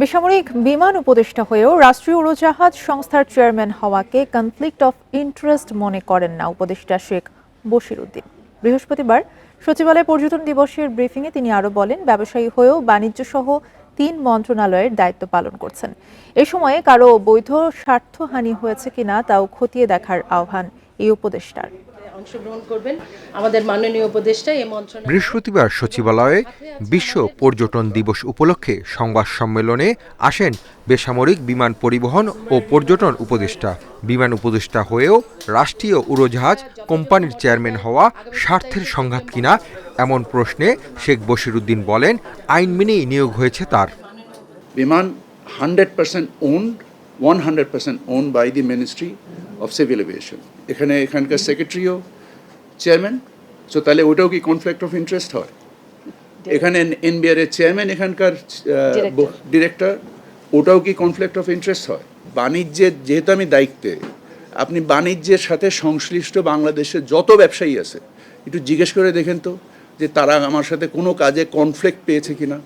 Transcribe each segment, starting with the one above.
বেসামরিক বিমান উপদেষ্টা হয়েও রাষ্ট্রীয় উড়োজাহাজ সংস্থার চেয়ারম্যান হওয়াকে কনফ্লিক্ট অফ ইন্টারেস্ট মনে করেন না উপদেষ্টা শেখ বশির উদ্দিন বৃহস্পতিবার সচিবালয় পর্যটন দিবসের ব্রিফিংয়ে তিনি আরও বলেন, ব্যবসায়ী হয়েও বাণিজ্য সহ তিন মন্ত্রণালয়ের দায়িত্ব পালন করছেন। এ সময়ে কারও বৈধ স্বার্থহানি হয়েছে কিনা তাও খতিয়ে দেখার আহ্বান এই উপদেষ্টার। অংশগ্রহণ করবেন আমাদের মাননীয় উপদেষ্টা এই মন্ত্রণালয় বৃহস্পতিবার সচিবালয়ে বিশ্ব পর্যটন দিবস উপলক্ষে সংবাদ সম্মেলনে আসেন বেসামরিক বিমান পরিবহন ও পর্যটন উপদেষ্টা। বিমান উপদেষ্টা হয়েও রাষ্ট্রীয় উড়োজাহাজ কোম্পানির চেয়ারম্যান হওয়া স্বার্থের সংঘাত কিনা এমন প্রশ্নে শেখ বশিরুদ্দিন বলেন আইন মেনেই নিয়োগ হয়েছে তার। Biman 100% owned, 100% owned by the Ministry of Civil Aviation. এখানে এখানকার সেক্রেটারিও চেয়ারম্যান সো তাহলে ওটাও কি কনফ্লিক্ট অফ ইন্টারেস্ট হয়? এখানে এনবিআর এর চেয়ারম্যান এখানকার ডিরেক্টর ওটাও কি কনফ্লিক্ট অফ ইন্টারেস্ট হয়? বাণিজ্যের যেহেতু আমি দায়িত্বে আপনি বাণিজ্যের সাথে সংশ্লিষ্ট বাংলাদেশের যত ব্যবসায়ী আছে একটু জিজ্ঞেস করে দেখেন তো যে তারা আমার সাথে কোনো কাজে কনফ্লিক্ট পেয়েছে কিনা?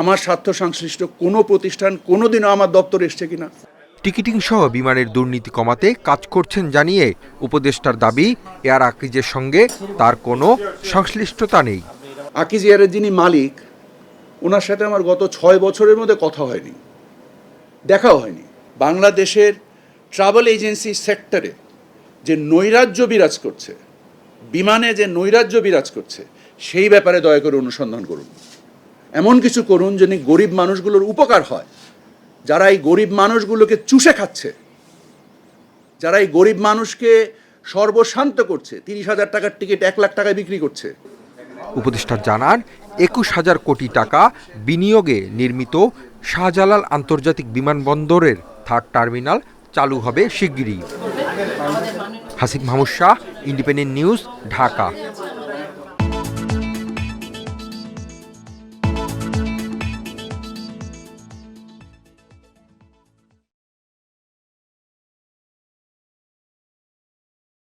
আমার স্বার্থ সংশ্লিষ্ট কোনো প্রতিষ্ঠান কোনোদিনও আমার দপ্তর এসছে কিনা? টিকিটিং সহ বিমানের দুর্নীতি কমাতে কাজ করছেন জানিয়ে উপদেষ্টার দাবি, এয়ার আকিজের সঙ্গে তার কোনো সংশ্লিষ্টতা নেই। আকিজ এয়ারের যিনি মালিক, ওনার সাথে আমার গত ছয় বছরের মধ্যে কথা হয়নি, দেখাও হয়নি। বাংলাদেশের ট্রাভেল এজেন্সি সেক্টরে যে নৈরাজ্য বিরাজ করছে, বিমানে যে নৈরাজ্য বিরাজ করছে, সেই ব্যাপারে দয়া করে অনুসন্ধান করুন। এমন কিছু করুন যেন গরিব মানুষগুলোর উপকার হয়। যারা এই গরিব মানুষগুলোকে চুষে খাচ্ছে, যারা এই গরিব মানুষকে সর্বশান্ত করছে, তিরিশ হাজার টাকার টিকিট এক লাখ টাকায় বিক্রি করছে। উপদেষ্টা জানান, একুশ হাজার কোটি টাকা বিনিয়োগে নির্মিত শাহজালাল আন্তর্জাতিক বিমানবন্দরের থার্ড টার্মিনাল চালু হবে শিগগিরই। Hasik Mahmud Shah, independent news, Dhaka.